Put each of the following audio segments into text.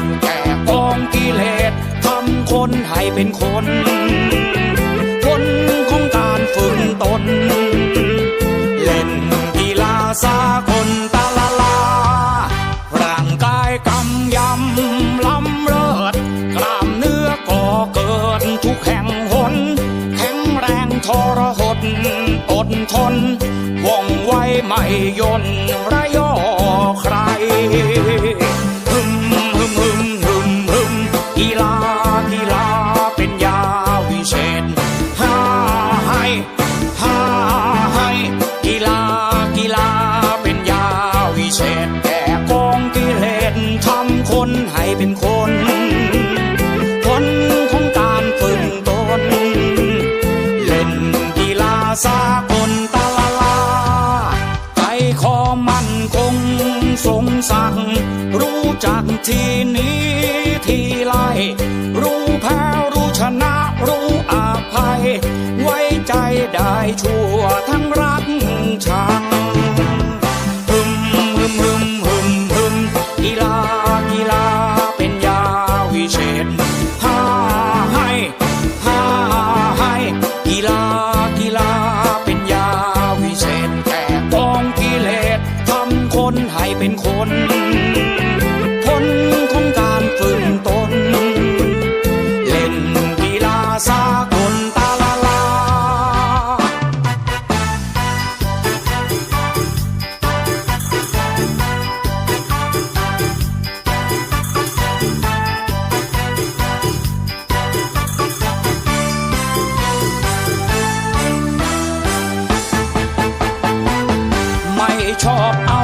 ษแก่กองกิเลสทำคนให้เป็นคนคนของการฝึกตน เล่นกีฬาสาคนตาลาลา ร่างกายกำยำลำเลิศกล้ามเนื้อก่อเกิดทุกแห่งหน แข็งแรงทรหดอดทนว่องไวไม่ย่นระยอ เป็นยาวิเศษฮ่าให้ฮ่าให้กีฬากีฬาเป็นยาวิเศษแก่กองกิเลสทำคนให้เป็นคนผลของการฝึกตนเล่นกีฬาสากลตะละลาใจคอมันคงสงสักรู้จักทีนี้ ได้ชั่วทั้งรักชัง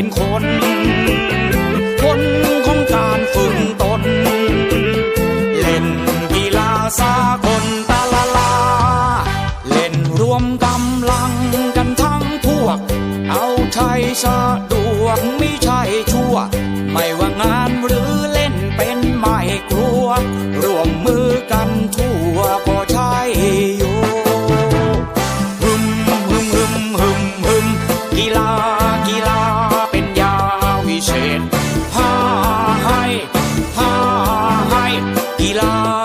เป็นคน คนของการฝึกตน เล่นกีฬาสากลตาลาลา เล่นรวมกำลังกันทั้งพวก เอาชัยสะดวกไม่ใช่ชั่ว ไม่ว่างานหรือเล่น กีฬา